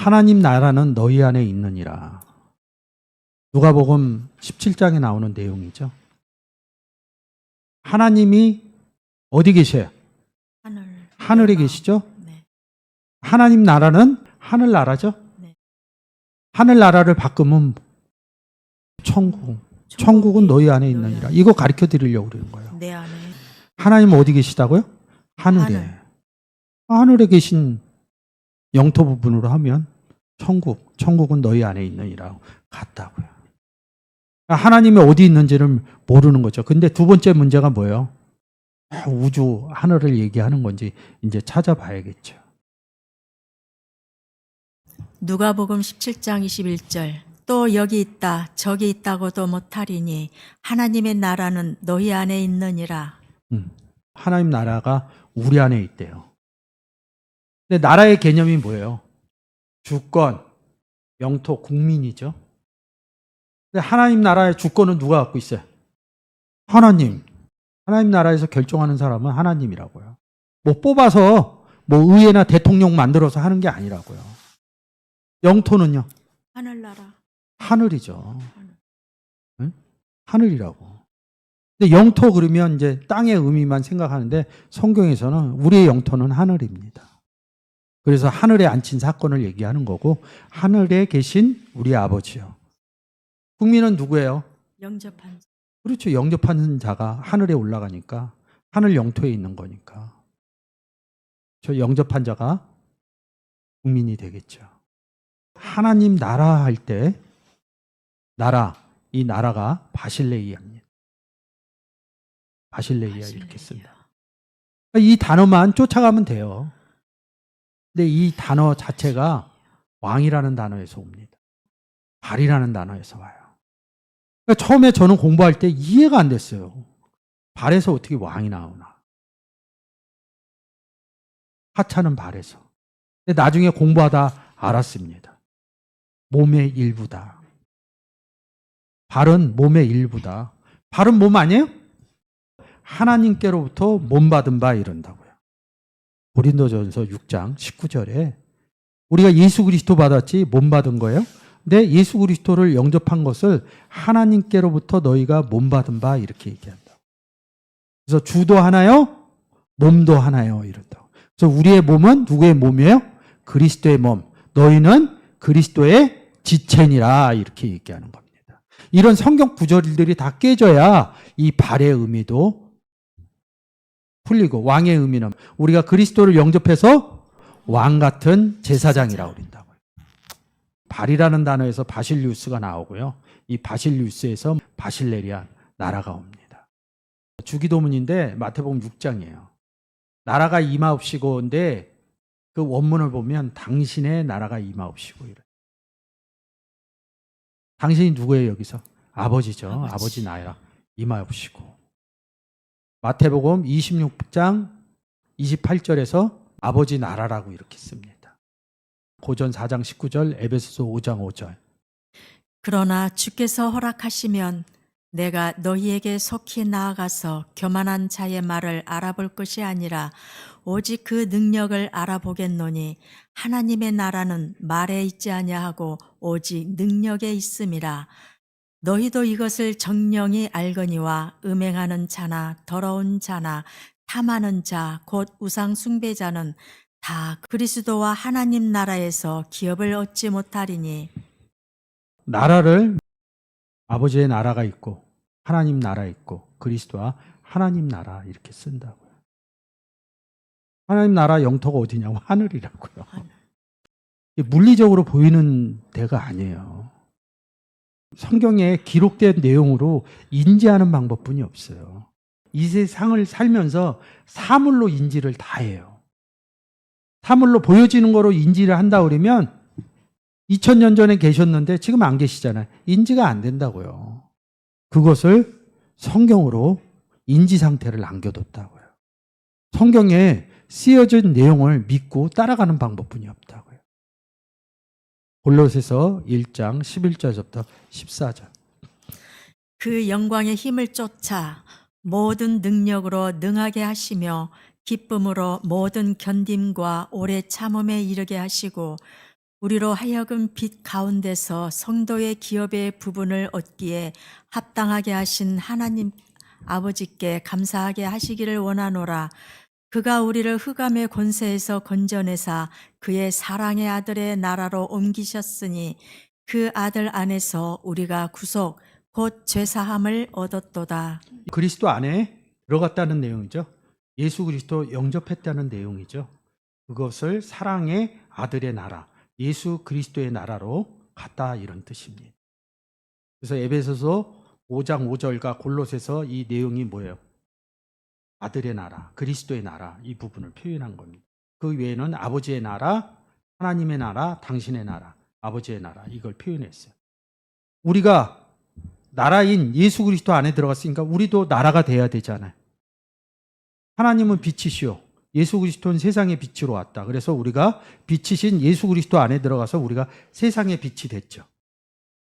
하나님 나라는 너희 안에 있느니라. 누가복음 17장에 나오는 내용이죠. 하나님이 어디 계셔요? 하늘. 하늘에. 계시죠? 네. 하나님 나라는 하늘 나라죠? 네. 하늘 나라를 바꾸면 천국. 천국 은 너희 안에 있느니라. 이거 가르쳐 드리려고 그러는 거예요. 내 안에 하나님 어디 계시다고요? 하늘에. 하늘. 하늘에 계신 영토 부분으로 하면 천국, 천국은 너희 안에 있느니라 같다고요. 그러니까 하나님이 어디 있는지를 모르는 거죠. 근데 두 번째 문제가 뭐예요? 아, 우주, 하늘을 얘기하는 건지 이제 찾아봐야겠죠. 누가복음 17장 21절 또 여기 있다 저기 있다고도 못하리니 하나님의 나라는 너희 안에 있느니라 음. 하나님 나라가 우리 안에 있대요. 근데 나라의 개념이 뭐예요? 주권, 영토, 국민이죠. 근데 하나님 나라의 주권은 누가 갖고 있어요? 하나님. 하나님 나라에서 결정하는 사람은 하나님이라고요. 뭐 뽑아서 뭐 의회나 대통령 만들어서 하는 게 아니라고요. 영토는요? 하늘나라 하늘이죠. 하늘. 응? 하늘이라고. 근데 영토 그러면 이제 땅의 의미만 생각하는데 성경에서는 우리의 영토는 하늘입니다. 그래서 하늘에 앉힌 사건을 얘기하는 거고 하늘에 계신 우리 아버지요. 국민은 누구예요? 영접한 자. 그렇죠. 영접하는 자가 하늘에 올라가니까 하늘 영토에 있는 거니까. 저 영접한 자가 국민이 되겠죠. 하나님 나라 할 때 나라 이 나라가 바실레이아입니다. 바실레이아 이렇게 쓴다. 이 단어만 쫓아가면 돼요. 근데 이 단어 자체가 왕이라는 단어에서 옵니다. 발이라는 단어에서 와요. 그러니까 처음에 저는 공부할 때 이해가 안 됐어요. 발에서 어떻게 왕이 나오나. 하찮은 발에서. 근데 나중에 공부하다 알았습니다. 몸의 일부다. 발은 몸의 일부다. 발은 몸 아니에요? 하나님께로부터 몸 받은 바 이런다고요. 고린도전서 6장 19절에 우리가 예수 그리스도 받았지 몸 받은 거예요. 근데 예수 그리스도를 영접한 것을 하나님께로부터 너희가 몸 받은 바 이렇게 얘기한다. 그래서 주도 하나요? 몸도 하나요? 이런다. 그래서 우리의 몸은 누구의 몸이에요? 그리스도의 몸. 너희는 그리스도의 지체니라 이렇게 얘기하는 겁니다. 이런 성경 구절들이 다 깨져야 이 발의 의미도 풀리고 왕의 의미는 우리가 그리스도를 영접해서 왕 같은 제사장이라고 그런다고요. 발이라는 단어에서 바실리우스가 나오고요. 이 바실리우스에서 바실레리아 나라가 옵니다. 주기도문인데 마태복음 6장이에요. 나라가 임하옵시고인데 그 원문을 보면 당신의 나라가 임하옵시고 이래. 당신이 누구예요 여기서? 아버지죠. 아버지. 아버지, 나라 임하옵시고. 마태복음 26장 28절에서 아버지 나라라고 이렇게 씁니다. 고전 4장 19절, 에베소서 5장 5절. 그러나 주께서 허락하시면 내가 너희에게 속히 나아가서 교만한 자의 말을 알아볼 것이 아니라 오직 그 능력을 알아보겠노니 하나님의 나라는 말에 있지 아니하고 오직 능력에 있음이라 너희도 이것을 정령이 알거니와 음행하는 자나 더러운 자나 탐하는 자 곧 우상 숭배자는 다 그리스도와 하나님 나라에서 기업을 얻지 못하리니 나라를 아버지의 나라가 있고 하나님 나라 있고 그리스도와 하나님 나라 이렇게 쓴다고요. 하나님 나라 영토가 어디냐고 하늘이라고요. 하늘. 물리적으로 보이는 데가 아니에요. 성경에 기록된 내용으로 인지하는 방법뿐이 없어요. 이 세상을 살면서 사물로 인지를 다 해요. 사물로 보여지는 거로 인지를 한다 그러면 2000년 전에 계셨는데 지금 안 계시잖아요. 인지가 안 된다고요. 그것을 성경으로 인지 상태를 남겨뒀다고요. 성경에 쓰여진 내용을 믿고 따라가는 방법뿐이 없다고요. 골로새서 1장 11절부터 14절. 그 영광의 힘을 쫓아 모든 능력으로 능하게 하시며 기쁨으로 모든 견딤과 오래 참음에 이르게 하시고 우리로 하여금 빛 가운데서 성도의 기업의 부분을 얻기에 합당하게 하신 하나님 아버지께 감사하게 하시기를 원하노라. 그가 우리를 흑암의 권세에서 건져내사 그의 사랑의 아들의 나라로 옮기셨으니 그 아들 안에서 우리가 구속 곧 죄사함을 얻었도다. 그리스도 안에 들어갔다는 내용이죠. 예수 그리스도 영접했다는 내용이죠. 그것을 사랑의 아들의 나라, 예수 그리스도의 나라로 갔다 이런 뜻입니다. 그래서 에베소서 5장 5절과 골로새서 이 내용이 뭐예요? 아들의 나라, 그리스도의 나라 이 부분을 표현한 겁니다. 그 외에는 아버지의 나라, 하나님의 나라, 당신의 나라, 아버지의 나라 이걸 표현했어요. 우리가 나라인 예수 그리스도 안에 들어갔으니까 우리도 나라가 돼야 되잖아요. 하나님은 빛이시오. 예수 그리스도는 세상의 빛으로 왔다. 그래서 우리가 빛이신 예수 그리스도 안에 들어가서 우리가 세상의 빛이 됐죠.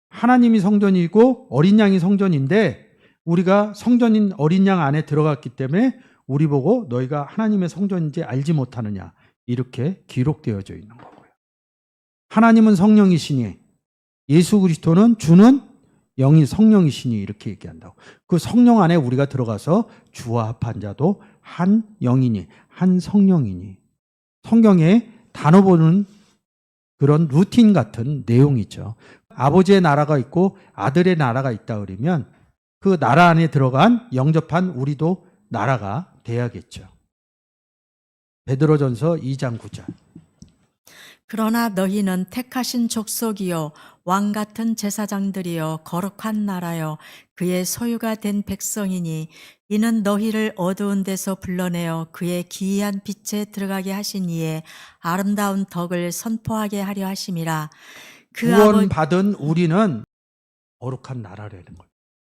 하나님이 성전이고 어린 양이 성전인데 우리가 성전인 어린 양 안에 들어갔기 때문에 우리 보고 너희가 하나님의 성전인지 알지 못하느냐 이렇게 기록되어져 있는 거고요. 하나님은 성령이시니 예수 그리스도는 주는 영이 성령이시니 이렇게 얘기한다고. 그 성령 안에 우리가 들어가서 주와 합한 자도 한 영이니 한 성령이니 성경에 단어 보는 그런 루틴 같은 내용이죠. 아버지의 나라가 있고 아들의 나라가 있다 그러면 그 나라 안에 들어간 영접한 우리도 나라가 돼야겠죠. 베드로전서 2장 9절. 그러나 너희는 택하신 족속이요 왕 같은 제사장들이요 거룩한 나라요 그의 소유가 된 백성이니 이는 너희를 어두운 데서 불러내어 그의 기이한 빛에 들어가게 하신 이에 아름다운 덕을 선포하게 하려 하심이라 그 아버 구원 받은 우리는 거룩한 나라라는 거예요.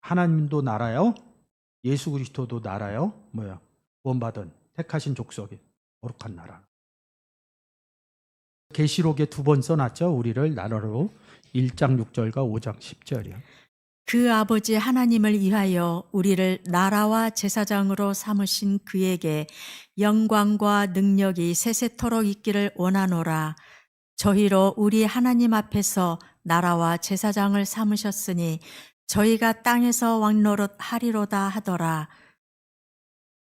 하나님도 나라요. 예수 그리스도도 나라요. 뭐야? 구원 받은 택하신 족속이 거룩한 나라. 계시록에 두 번 써놨죠. 우리를 나라로 1장 6절과 5장 10절이요. 그 아버지 하나님을 위하여 우리를 나라와 제사장으로 삼으신 그에게 영광과 능력이 세세토록 있기를 원하노라. 저희로 우리 하나님 앞에서 나라와 제사장을 삼으셨으니 저희가 땅에서 왕노릇 하리로다 하더라.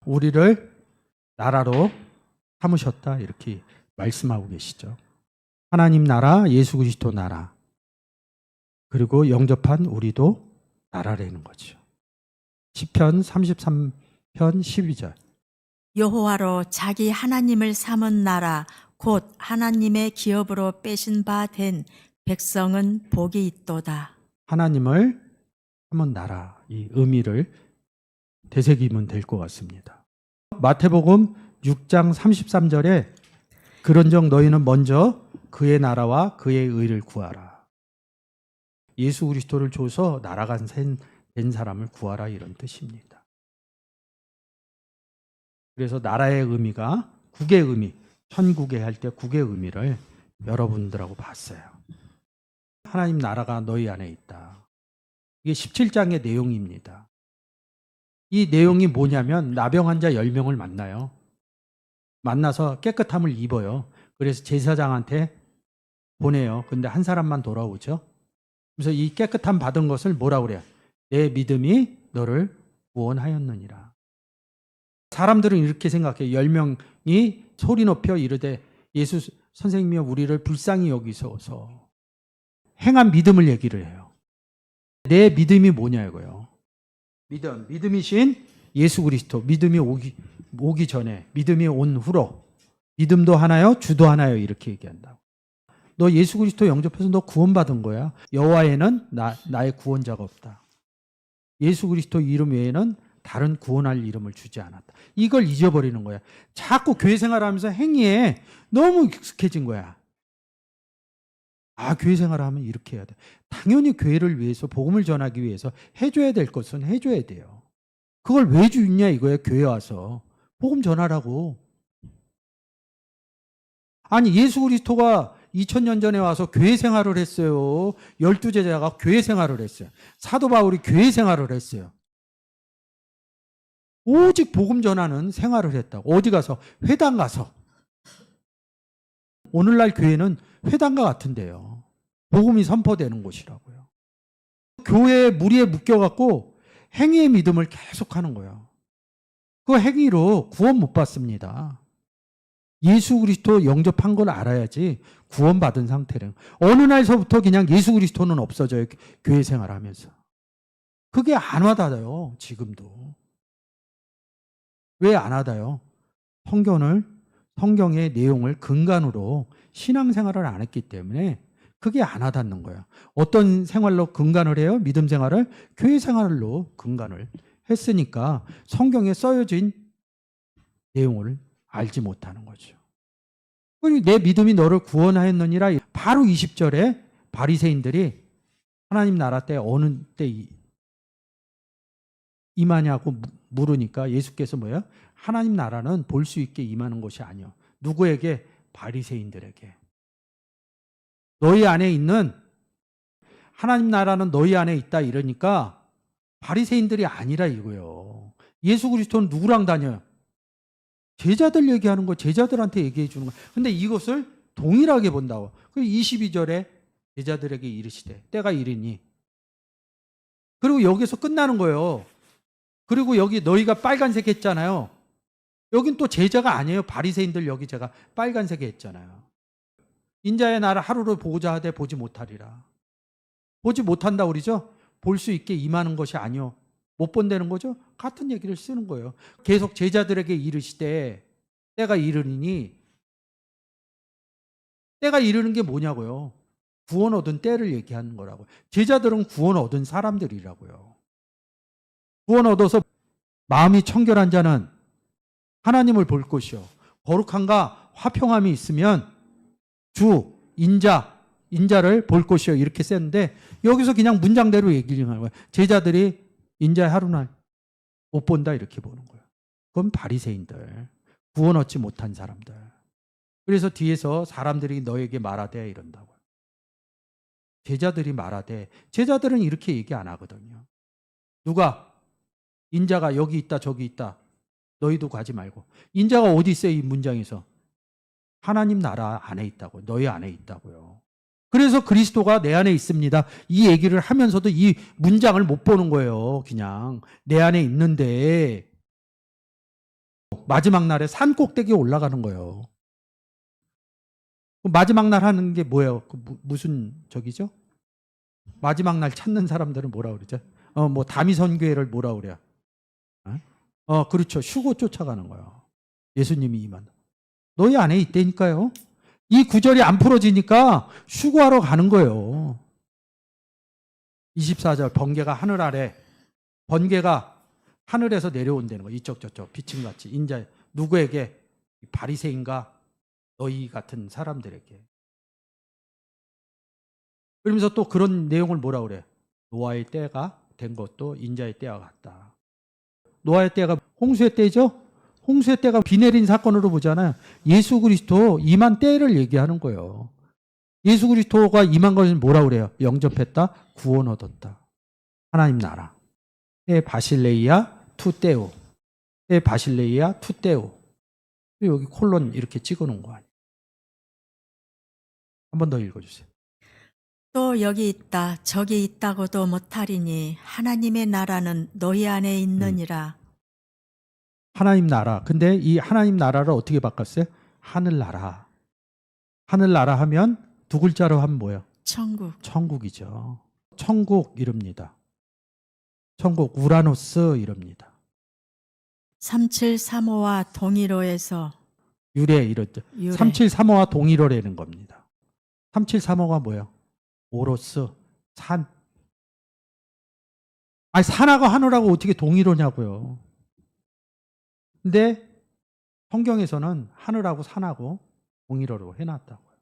우리를 나라로 삼으셨다 이렇게 말씀하고 계시죠. 하나님 나라, 예수 그리스도 나라. 그리고 영접한 우리도 나라라는 거죠. 시편 33편 12절. 여호와로 자기 하나님을 삼은 나라 곧 하나님의 기업으로 빼신 바 된 백성은 복이 있도다. 하나님을 삼은 나라 이 의미를 되새기면 될 것 같습니다. 마태복음 6장 33절에 그런적 너희는 먼저 그의 나라와 그의 의를 구하라. 예수 그리스도를 줘서 나라가 된 사람을 구하라 이런 뜻입니다. 그래서 나라의 의미가 국의 의미, 천국에 할 때 국의 의미를 여러분들하고 봤어요. 하나님 나라가 너희 안에 있다. 이게 17장의 내용입니다. 이 내용이 뭐냐면 나병 환자 10명을 만나요. 만나서 깨끗함을 입어요. 그래서 제사장한테 보내요. 근데 한 사람만 돌아오죠. 그래서 이 깨끗함 받은 것을 뭐라 그래요? 내 믿음이 너를 구원하였느니라. 사람들은 이렇게 생각해요. 10명이 소리 높여 이르되 예수 선생님이여 우리를 불쌍히 여기소서 행한 믿음을 얘기를 해요. 내 믿음이 뭐냐 이거요. 믿음, 믿음이신 예수 그리스도, 믿음이 오기, 오기 전에, 믿음이 온 후로, 믿음도 하나요, 주도 하나요, 이렇게 얘기한다고. 너 예수 그리스도 영접해서 너 구원받은 거야. 여호와에는 나, 나의 구원자가 없다. 예수 그리스도 이름 외에는 다른 구원할 이름을 주지 않았다. 이걸 잊어버리는 거야. 자꾸 교회 생활하면서 행위에 너무 익숙해진 거야. 아, 교회 생활하면 이렇게 해야 돼. 당연히 교회를 위해서 복음을 전하기 위해서 해줘야 될 것은 해줘야 돼요. 그걸 왜 주냐 이거야 교회 와서 복음 전하라고. 아니 예수 그리스도가 2000년 전에 와서 교회 생활을 했어요. 열두 제자가 교회 생활을 했어요. 사도 바울이 교회 생활을 했어요. 오직 복음 전하는 생활을 했다고. 어디 가서 회당 가서. 오늘날 교회는 회당과 같은데요. 복음이 선포되는 곳이라고요. 교회의 무리에 묶여갖고 행위의 믿음을 계속하는 거예요. 그 행위로 구원 못 받습니다. 예수 그리스도 영접한 걸 알아야지 구원받은 상태래요. 어느 날서부터 그냥 예수 그리스도는 없어져요. 교회 생활하면서. 그게 안 와닿아요. 지금도. 왜 안 와닿아요? 성경을 성경의 내용을 근간으로 신앙생활을 안 했기 때문에 그게 안 와닿는 거예요. 어떤 생활로 근간을 해요? 믿음 생활을 교회 생활로 근간을 했으니까 성경에 써여진 내용을 알지 못하는 거죠. 그리고 내 믿음이 너를 구원하였느니라 바로 20절에 바리새인들이 하나님 나라 때 어느 때 이- 임하냐고 무- 물으니까 예수께서 뭐예요? 하나님 나라는 볼 수 있게 임하는 것이 아니요. 누구에게? 바리새인들에게. 너희 안에 있는 하나님 나라는 너희 안에 있다 이러니까 바리새인들이 아니라 이거예요. 예수 그리스도는 누구랑 다녀요? 제자들 얘기하는 거 제자들한테 얘기해 주는 거. 근데 이것을 동일하게 본다고. 그 22절에 제자들에게 이르시되 때가 이르니 그리고 여기서 끝나는 거예요. 그리고 여기 너희가 빨간색 했잖아요. 여긴 또 제자가 아니에요. 바리새인들 여기 제가 빨간색 했잖아요. 인자의 나라 하루를 보고자 하되 보지 못하리라. 보지 못한다 그러죠? 볼 수 있게 임하는 것이 아니요. 못 본다는 거죠? 같은 얘기를 쓰는 거예요. 계속 제자들에게 이르시되 때가 이르니 때가 이르는 게 뭐냐고요? 구원 얻은 때를 얘기하는 거라고. 제자들은 구원 얻은 사람들이라고요. 구원 얻어서 마음이 청결한 자는 하나님을 볼 것이요. 거룩함과 화평함이 있으면 주, 인자, 인자를 볼 것이요. 이렇게 썼는데 여기서 그냥 문장대로 얘기를 하는 거예요. 제자들이 인자의 하루날 못 본다 이렇게 보는 거예요. 그건 바리새인들, 구원 얻지 못한 사람들. 그래서 뒤에서 사람들이 너에게 말하되 이런다고요. 제자들이 말하되 제자들은 이렇게 얘기 안 하거든요. 누가 인자가 여기 있다 저기 있다. 너희도 가지 말고. 인자가 어디 있어요 이 문장에서? 하나님 나라 안에 있다고. 너희 안에 있다고요. 그래서 그리스도가 내 안에 있습니다. 이 얘기를 하면서도 이 문장을 못 보는 거예요. 그냥 내 안에 있는데 마지막 날에 산 꼭대기에 올라가는 거예요. 마지막 날 하는 게 뭐예요? 그 무- 무슨 적이죠? 마지막 날 찾는 사람들은 뭐라 그러죠? 어, 뭐 다미 선교회를 뭐라 그래요? 어? 어, 그렇죠. 휴고 쫓아가는 거예요. 예수님이 임한. 너희 안에 있다니까요. 이 구절이 안 풀어지니까 휴고하러 가는 거예요. 24절 번개가 하늘 아래 번개가 하늘에서 내려온다는 거. 이쪽 저쪽 비침같이 인자 누구에게 바리새인가 너희 같은 사람들에게. 그러면서 또 그런 내용을 뭐라 그래? 노아의 때가 된 것도 인자의 때와 같다. 노아의 때가 홍수의 때죠? 홍수의 때가 비 내린 사건으로 보잖아요. 예수 그리스도 임한 때를 얘기하는 거예요. 예수 그리스도가 임한 것은 뭐라 그래요? 영접했다, 구원 얻었다. 하나님 나라. 에 바실레이아 투떼오. 에 바실레이아 투떼오. 여기 콜론 이렇게 찍어 놓은 거 아니에요. 한 번 더 읽어 주세요. 또 여기 있다 저기 있다고도 못하리니 하나님의 나라는 너희 안에 있느니라. 하나님 나라. 근데 이 하나님 나라를 어떻게 바꿨어요? 하늘 나라. 하늘 나라 하면 두 글자로 하면 뭐예요? 천국. 천국이죠. 천국 이릅니다. 천국 우라노스 이릅니다. 3735와 동일호에서 유래 이렇죠. 유래. 3735와 동일어라는 겁니다. 3735가 뭐예요? 오로스 산. 아니 산하고 하늘하고 어떻게 동일어냐고요. 근데 성경에서는 하늘하고 산하고 동일어로 해놨다고요.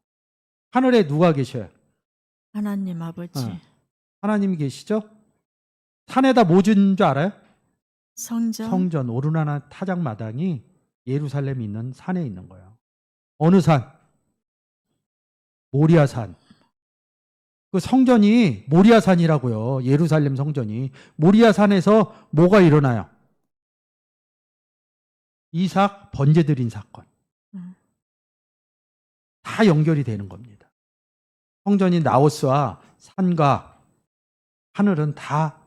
하늘에 누가 계셔요? 하나님 아버지. 어. 하나님이 계시죠? 산에다 뭐준줄 알아요? 성전. 성전 오르나나 타작 마당이 예루살렘에 있는 산에 있는 거예요. 어느 산? 모리아산. 그 성전이 모리아산이라고요. 예루살렘 성전이 모리아산에서 뭐가 일어나요? 이삭 번제 드린 사건. 음. 다 연결이 되는 겁니다. 성전인 나오스와 산과 하늘은 다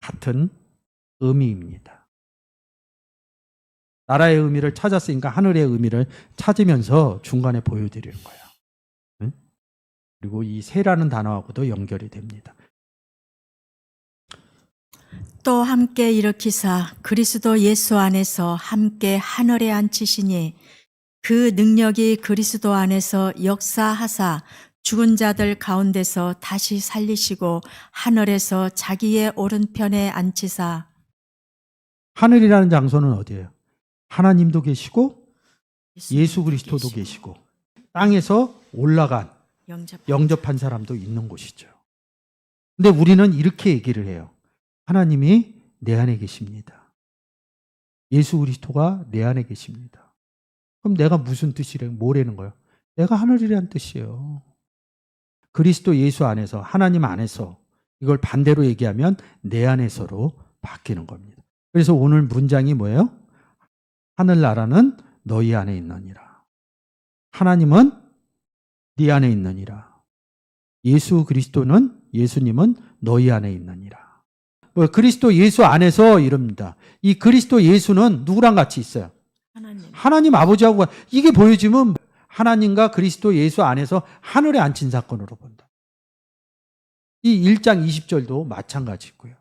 같은 의미입니다. 나라의 의미를 찾았으니까 하늘의 의미를 찾으면서 중간에 보여드리는 거예요. 응? 그리고 이 세라는 단어하고도 연결이 됩니다. 또 함께 일으키사 그리스도 예수 안에서 함께 하늘에 앉히시니 그 능력이 그리스도 안에서 역사하사 죽은 자들 가운데서 다시 살리시고 하늘에서 자기의 오른편에 앉히사 하늘이라는 장소는 어디예요? 하나님도 계시고 예수 그리스도도 계시고 땅에서 올라간 영접 영접한 사람도 있는 곳이죠. 근데 우리는 이렇게 얘기를 해요. 하나님이 내 안에 계십니다. 예수 그리스도가 내 안에 계십니다. 그럼 내가 무슨 뜻이래? 뭐라는 거예요? 내가 하늘이라는 뜻이에요. 그리스도 예수 안에서 하나님 안에서 이걸 반대로 얘기하면 내 안에서로 바뀌는 겁니다. 그래서 오늘 문장이 뭐예요? 하늘나라는 너희 안에 있느니라. 하나님은 네 안에 있느니라. 예수 그리스도는 예수님은 너희 안에 있느니라. 뭐 그리스도 예수 안에서 이럽니다. 이 그리스도 예수는 누구랑 같이 있어요? 하나님 하나님 아버지하고 이게 보여지면 하나님과 그리스도 예수 안에서 하늘에 앉힌 사건으로 본다. 이 1장 20절도 마찬가지고요.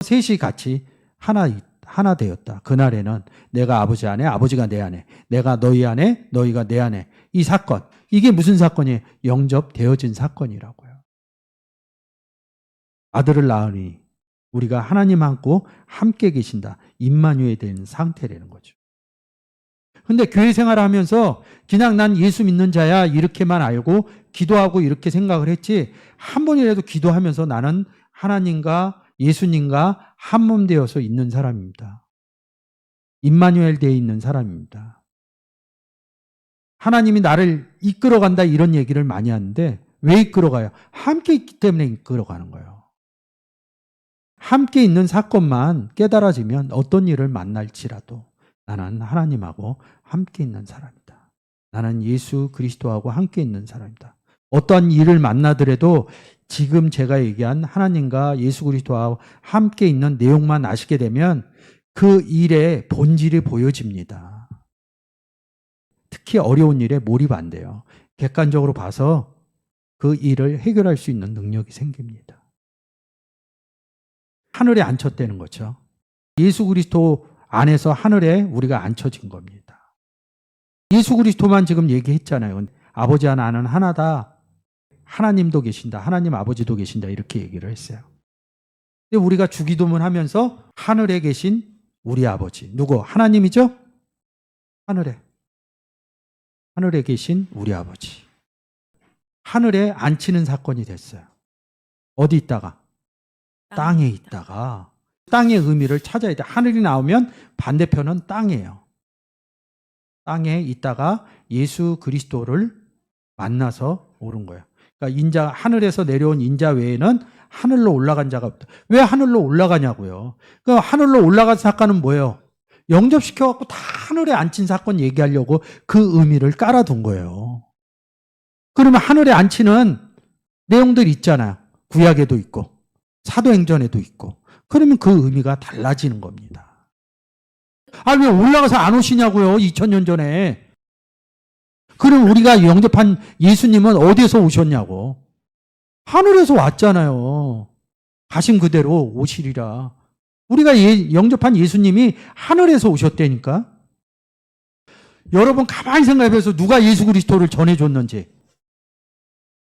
셋이 같이 하나 하나 되었다. 그날에는 내가 아버지 안에 아버지가 내 안에 내가 너희 안에 너희가 내 안에 이 사건 이게 무슨 사건이에요? 영접되어진 사건이라고요. 아들을 낳으니 우리가 하나님 안고 함께 계신다. 임마누엘 된 상태라는 거죠. 근데 교회 생활을 하면서 그냥 난 예수 믿는 자야 이렇게만 알고 기도하고 이렇게 생각을 했지 한 번이라도 기도하면서 나는 하나님과 예수님과 한 몸 되어서 있는 사람입니다. 임마누엘 되어 있는 사람입니다. 하나님이 나를 이끌어간다 이런 얘기를 많이 하는데 왜 이끌어가요? 함께 있기 때문에 이끌어가는 거예요. 함께 있는 사건만 깨달아지면 어떤 일을 만날지라도 나는 하나님하고 함께 있는 사람이다. 나는 예수 그리스도하고 함께 있는 사람이다. 어떠한 일을 만나더라도 지금 제가 얘기한 하나님과 예수 그리스도와 함께 있는 내용만 아시게 되면 그 일의 본질이 보여집니다. 특히 어려운 일에 몰입 안 돼요. 객관적으로 봐서 그 일을 해결할 수 있는 능력이 생깁니다. 하늘에 앉혔다는 거죠. 예수 그리스도 안에서 하늘에 우리가 앉혀진 겁니다. 예수 그리스도만 지금 얘기했잖아요. 아버지 하나는 하나다. 하나님도 계신다. 하나님 아버지도 계신다. 이렇게 얘기를 했어요. 근데 우리가 주기도문 하면서 하늘에 계신 우리 아버지. 누구? 하나님이죠? 하늘에. 하늘에 계신 우리 아버지. 하늘에 앉히는 사건이 됐어요. 어디 있다가? 땅에 있다가 땅의 의미를 찾아야 돼. 하늘이 나오면 반대편은 땅이에요. 땅에 있다가 예수 그리스도를 만나서 오른 거예요. 그러니까 인자 하늘에서 내려온 인자 외에는 하늘로 올라간 자가 없다. 왜 하늘로 올라가냐고요. 그 하늘로 올라간 사건은 뭐예요? 영접시켜 갖고 다 하늘에 앉힌 사건 얘기하려고 그 의미를 깔아둔 거예요. 그러면 하늘에 앉히는 내용들 있잖아요. 구약에도 있고 사도행전에도 있고 그러면 그 의미가 달라지는 겁니다. 아, 왜 올라가서 안 오시냐고요, 2000년 전에. 그럼 우리가 영접한 예수님은 어디에서 오셨냐고. 하늘에서 왔잖아요. 가신 그대로 오시리라. 우리가 예- 영접한 예수님이 하늘에서 오셨다니까. 여러분 가만히 생각해서 누가 예수 그리스도를 전해줬는지.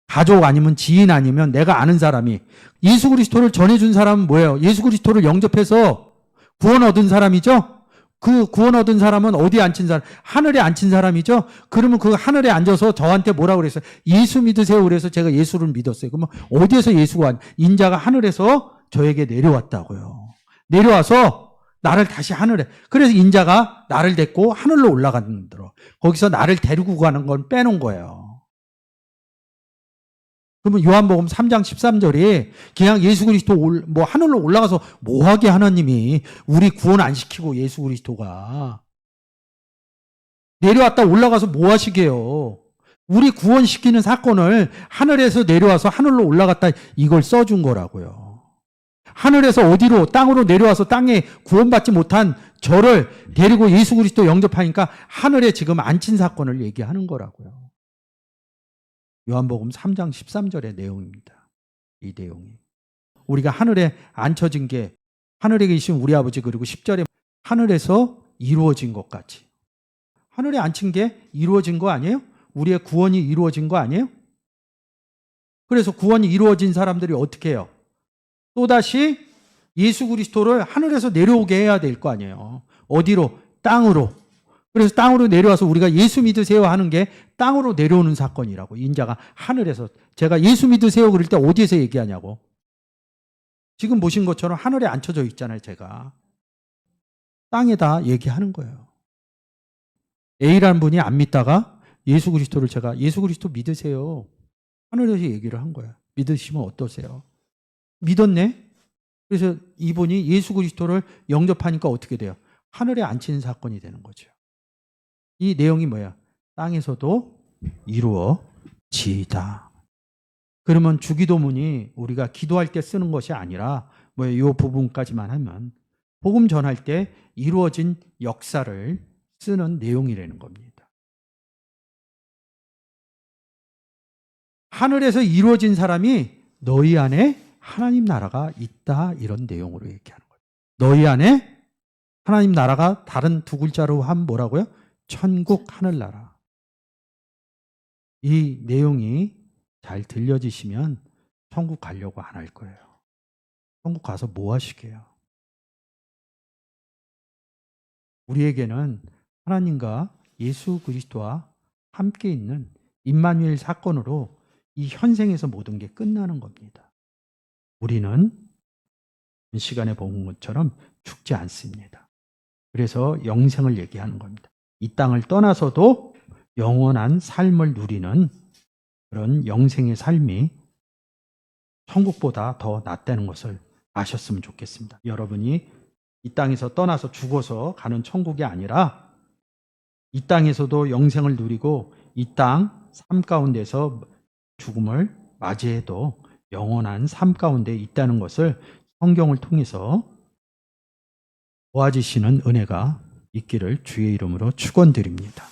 가족 아니면 지인 아니면 내가 아는 사람이 예수 그리스도를 전해준 사람은 뭐예요? 예수 그리스도를 영접해서 구원 얻은 사람이죠? 그 구원 얻은 사람은 어디에 앉힌 사람? 하늘에 앉힌 사람이죠? 그러면 그 하늘에 앉아서 저한테 뭐라고 그랬어요? 예수 믿으세요. 그래서 제가 예수를 믿었어요. 그러면 어디에서 예수가 왔? 인자가 하늘에서 저에게 내려왔다고요. 내려와서 나를 다시 하늘에. 그래서 인자가 나를 데리고 하늘로 올라간다로. 거기서 나를 데리고 가는 건 빼놓은 거예요. 그러면 요한복음 3장 13절에 그냥 예수 그리스도 올, 뭐 하늘로 올라가서 뭐하게 하나님이 우리 구원 안 시키고 예수 그리스도가 내려왔다 올라가서 뭐 하시게요? 우리 구원시키는 사건을 하늘에서 내려와서 하늘로 올라갔다 이걸 써준 거라고요. 하늘에서 어디로 땅으로 내려와서 땅에 구원받지 못한 저를 데리고 예수 그리스도 영접하니까 하늘에 지금 앉힌 사건을 얘기하는 거라고요. 요한복음 3장 13절의 내용입니다. 이 내용이. 우리가 하늘에 앉혀진 게 하늘에 계신 우리 아버지 그리고 10절에 하늘에서 이루어진 것 같이. 하늘에 앉힌 게 이루어진 거 아니에요? 우리의 구원이 이루어진 거 아니에요? 그래서 구원이 이루어진 사람들이 어떻게 해요? 또다시 예수 그리스도를 하늘에서 내려오게 해야 될 거 아니에요. 어디로? 땅으로. 그래서 땅으로 내려와서 우리가 예수 믿으세요 하는 게 땅으로 내려오는 사건이라고. 인자가 하늘에서. 제가 예수 믿으세요 그럴 때 어디에서 얘기하냐고. 지금 보신 것처럼 하늘에 앉혀져 있잖아요, 제가. 땅에다 얘기하는 거예요. A라는 분이 안 믿다가 예수 그리스도를 제가 예수 그리스도 믿으세요. 하늘에서 얘기를 한 거야. 믿으시면 어떠세요? 믿었네? 그래서 이분이 예수 그리스도를 영접하니까 어떻게 돼요? 하늘에 앉히는 사건이 되는 거죠. 이 내용이 뭐야? 땅에서도 이루어지다. 그러면 주기도문이 우리가 기도할 때 쓰는 것이 아니라 뭐이 부분까지만 하면 복음 전할 때 이루어진 역사를 쓰는 내용이라는 겁니다. 하늘에서 이루어진 사람이 너희 안에 하나님 나라가 있다 이런 내용으로 얘기하는 거예요. 너희 안에 하나님 나라가 다른 두 글자로 하면 뭐라고요? 천국 하늘나라. 이 내용이 잘 들려지시면 천국 가려고 안 할 거예요. 천국 가서 뭐 하시게요? 우리에게는 하나님과 예수 그리스도와 함께 있는 임마누엘 사건으로 이 현생에서 모든 게 끝나는 겁니다. 우리는 이 시간에 본 것처럼 죽지 않습니다. 그래서 영생을 얘기하는 겁니다. 이 땅을 떠나서도 영원한 삶을 누리는 그런 영생의 삶이 천국보다 더 낫다는 것을 아셨으면 좋겠습니다. 여러분이 이 땅에서 떠나서 죽어서 가는 천국이 아니라 이 땅에서도 영생을 누리고 이 땅 삶 가운데서 죽음을 맞이해도 영원한 삶 가운데 있다는 것을 성경을 통해서 도와주시는 은혜가 있기를 주의 이름으로 축원드립니다.